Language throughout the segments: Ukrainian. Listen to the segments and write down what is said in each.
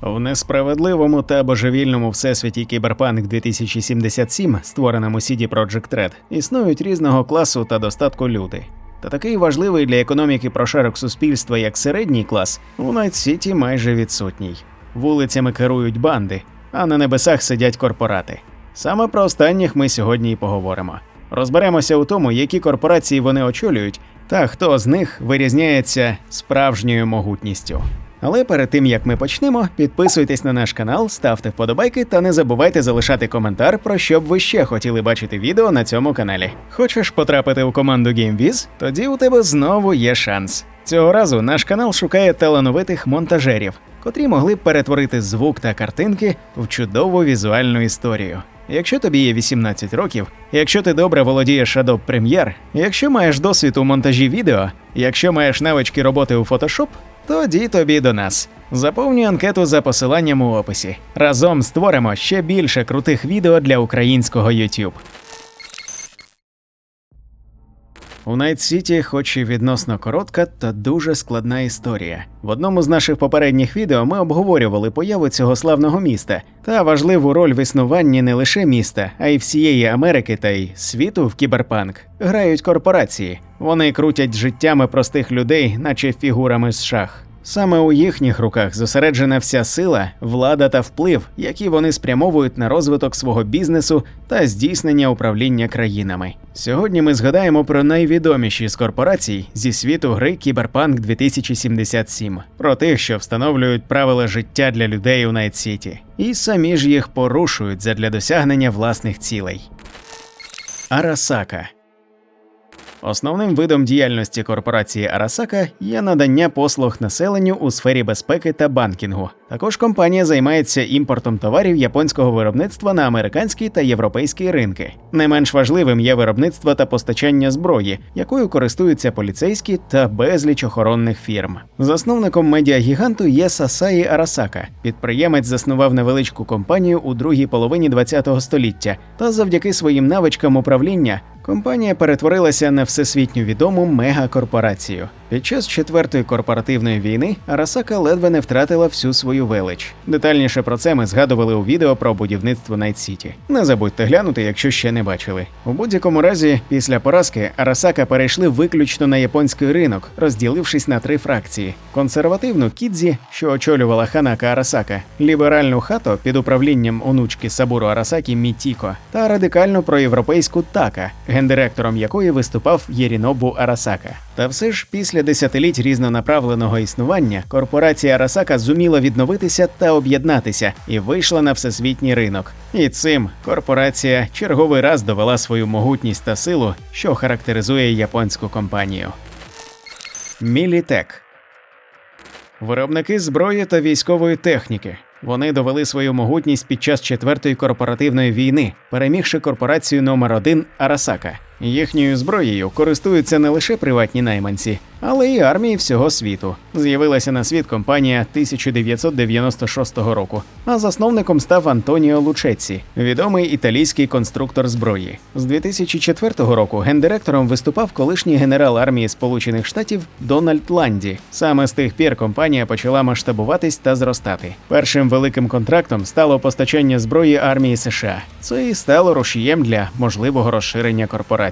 В несправедливому та божевільному всесвіті Кіберпанк 2077, створеному CD Projekt Red, існують різного класу та достатку люди. Та такий важливий для економіки прошарок суспільства, як середній клас, у Найт-Сіті майже відсутній. Вулицями керують банди, а на небесах сидять корпорати. Саме про останніх ми сьогодні і поговоримо. Розберемося у тому, які корпорації вони очолюють, та хто з них вирізняється справжньою могутністю. Але перед тим як ми почнемо, підписуйтесь на наш канал, ставте вподобайки та не забувайте залишати коментар, про що б ви ще хотіли бачити відео на цьому каналі. Хочеш потрапити у команду GameViz? Тоді у тебе знову є шанс. Цього разу наш канал шукає талановитих монтажерів, котрі могли б перетворити звук та картинки в чудову візуальну історію. Якщо тобі є 18 років, якщо ти добре володієш Adobe Premiere, якщо маєш досвід у монтажі відео, якщо маєш навички роботи у Photoshop, тоді тобі до нас. Заповнюй анкету за посиланням у описі. Разом створимо ще більше крутих відео для українського YouTube. У Найт Сіті, хоч і відносно коротка, та дуже складна історія. В одному з наших попередніх відео ми обговорювали появу цього славного міста та важливу роль в існуванні не лише міста, а й всієї Америки та й світу в кіберпанк. Грають корпорації. Вони крутять життями простих людей, наче фігурами з шах. Саме у їхніх руках зосереджена вся сила, влада та вплив, які вони спрямовують на розвиток свого бізнесу та здійснення управління країнами. Сьогодні ми згадаємо про найвідоміші з корпорацій зі світу гри Кіберпанк 2077, про тих, що встановлюють правила життя для людей у Найт-Сіті, і самі ж їх порушують задля досягнення власних цілей. Арасака Основним видом діяльності корпорації Арасака є надання послуг населенню у сфері безпеки та банкінгу. Також компанія займається імпортом товарів японського виробництва на американські та європейські ринки. Не менш важливим є виробництво та постачання зброї, якою користуються поліцейські та безліч охоронних фірм. Засновником медіагіганту є Сасаї Арасака. Підприємець заснував невеличку компанію у другій половині ХХ століття, та завдяки своїм навичкам управління компанія перетворилася на всесвітньо відому мегакорпорацію. Під час четвертої корпоративної війни Арасака ледве не втратила всю свою велич. Детальніше про це ми згадували у відео про будівництво Найт-Сіті. Не забудьте глянути, якщо ще не бачили. У будь-якому разі, після поразки Арасака перейшли виключно на японський ринок, розділившись на три фракції: консервативну Кідзі, що очолювала Ханака Арасака, ліберальну хато під управлінням онучки Сабуру Арасакі Мітіко та радикальну проєвропейську Така, гендиректором якої виступав Єрінобу Арасака. Та все ж після десятиліть різнонаправленого існування корпорація Арасака зуміла відновитися та об'єднатися і вийшла на всесвітній ринок. І цим корпорація черговий раз довела свою могутність та силу, що характеризує японську компанію. Мілітек Виробники зброї та військової техніки. Вони довели свою могутність під час четвертої корпоративної війни, перемігши корпорацію номер 1 Арасака. Їхньою зброєю користуються не лише приватні найманці, але й армії всього світу. З'явилася на світ компанія 1996 року, а засновником став Антоніо Лучеці, відомий італійський конструктор зброї. З 2004 року гендиректором виступав колишній генерал армії Сполучених Штатів Дональд Ланді. Саме з тих пір компанія почала масштабуватись та зростати. Першим великим контрактом стало постачання зброї армії США. Це і стало рушієм для можливого розширення корпорації.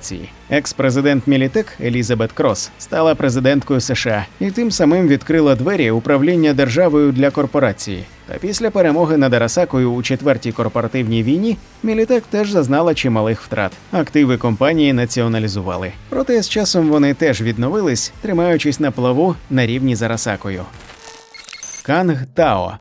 Екс-президент Мілітек Елізабет Крос стала президенткою США і тим самим відкрила двері управління державою для корпорації. Та після перемоги над Арасакою у четвертій корпоративній війні Мілітек теж зазнала чималих втрат. Активи компанії націоналізували. Проте з часом вони теж відновились, тримаючись на плаву на рівні з Арасакою. Канг Тао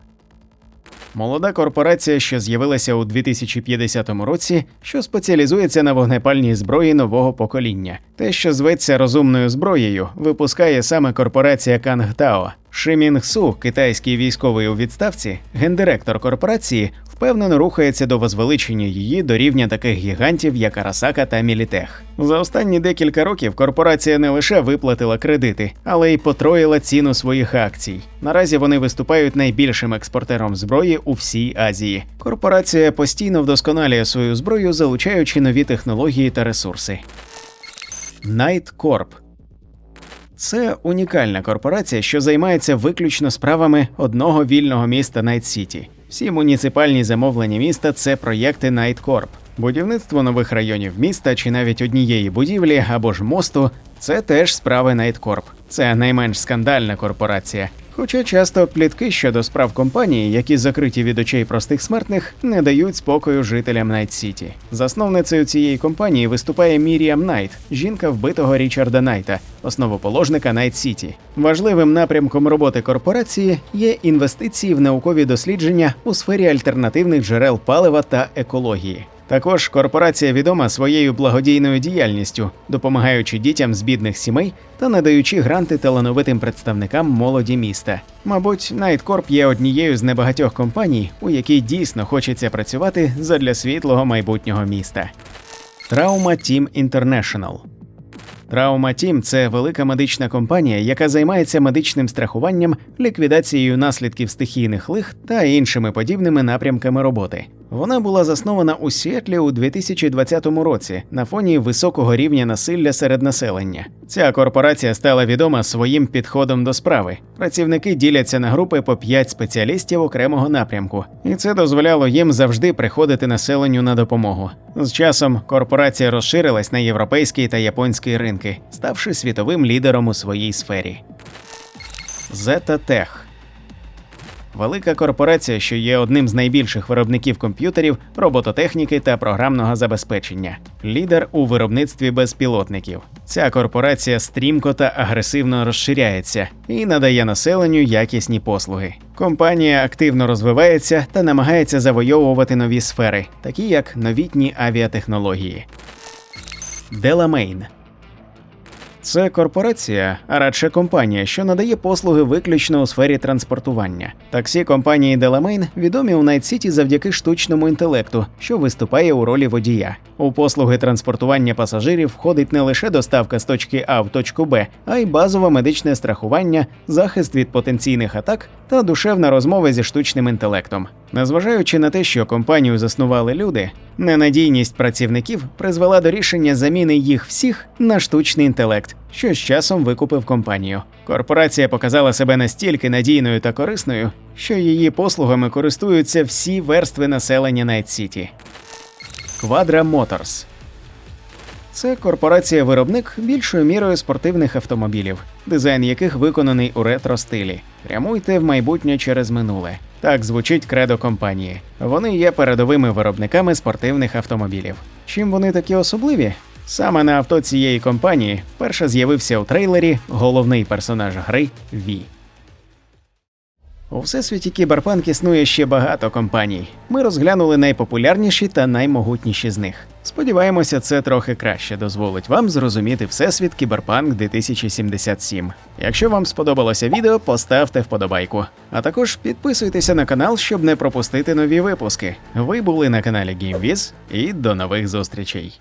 Молода корпорація, що з'явилася у 2050 році, що спеціалізується на вогнепальній зброї нового покоління. Те, що зветься розумною зброєю, випускає саме корпорація Кангтао. Шимінг Су, китайський військовий у відставці, гендиректор корпорації, впевнено рухається до возвеличення її до рівня таких гігантів, як Арасака та Мілітех. За останні декілька років корпорація не лише виплатила кредити, але й потроїла ціну своїх акцій. Наразі вони виступають найбільшим експортером зброї у всій Азії. Корпорація постійно вдосконалює свою зброю, залучаючи нові технології та ресурси. Найткорп Це унікальна корпорація, що займається виключно справами одного вільного міста Найт Сіті. Всі муніципальні замовлення міста це проєкти Найткорп. Будівництво нових районів міста чи навіть однієї будівлі або ж мосту це теж справи Найткорп. Це найменш скандальна корпорація. Хоча часто плітки щодо справ компанії, які закриті від очей простих смертних, не дають спокою жителям Найт Сіті. Засновницею цієї компанії виступає Міріам Найт, жінка вбитого Річарда Найта, основоположника Найт Сіті. Важливим напрямком роботи корпорації є інвестиції в наукові дослідження у сфері альтернативних джерел палива та екології. Також корпорація відома своєю благодійною діяльністю, допомагаючи дітям з бідних сімей та надаючи гранти талановитим представникам молоді міста. Мабуть, Найткорп є однією з небагатьох компаній, у якій дійсно хочеться працювати задля світлого майбутнього міста. Trauma Team International Trauma Team – це велика медична компанія, яка займається медичним страхуванням, ліквідацією наслідків стихійних лих та іншими подібними напрямками роботи. Вона була заснована у Сіетлі у 2020 році на фоні високого рівня насилля серед населення. Ця корпорація стала відома своїм підходом до справи. Працівники діляться на групи по 5 спеціалістів окремого напрямку, і це дозволяло їм завжди приходити населенню на допомогу. З часом корпорація розширилась на європейський та японський ринки, ставши світовим лідером у своїй сфері. Zeta Tech Велика корпорація, що є одним з найбільших виробників комп'ютерів, робототехніки та програмного забезпечення, лідер у виробництві безпілотників. Ця корпорація стрімко та агресивно розширяється і надає населенню якісні послуги. Компанія активно розвивається та намагається завойовувати нові сфери, такі як новітні авіатехнології. Деламейн це корпорація, а радше компанія, що надає послуги виключно у сфері транспортування. Таксі компанії Деламейн відомі у Найт-Сіті завдяки штучному інтелекту, що виступає у ролі водія. У послуги транспортування пасажирів входить не лише доставка з точки А в точку Б, а й базове медичне страхування, захист від потенційних атак та душевна розмова зі штучним інтелектом. Незважаючи на те, що компанію заснували люди, ненадійність працівників призвела до рішення заміни їх всіх на штучний інтелект, що з часом викупив компанію. Корпорація показала себе настільки надійною та корисною, що її послугами користуються всі верстви населення Найт-Сіті. Quadra Motors це корпорація-виробник більшою мірою спортивних автомобілів, дизайн яких виконаний у ретро стилі. Прямуйте в майбутнє через минуле. Так звучить кредо компанії. Вони є передовими виробниками спортивних автомобілів. Чим вони такі особливі? Саме на авто цієї компанії вперше з'явився у трейлері головний персонаж гри Ві. У всесвіті кіберпанк існує ще багато компаній. Ми розглянули найпопулярніші та наймогутніші з них. Сподіваємося, це трохи краще дозволить вам зрозуміти всесвіт Кіберпанк 2077. Якщо вам сподобалося відео, поставте вподобайку. А також підписуйтеся на канал, щоб не пропустити нові випуски. Ви були на каналі GameViz і до нових зустрічей.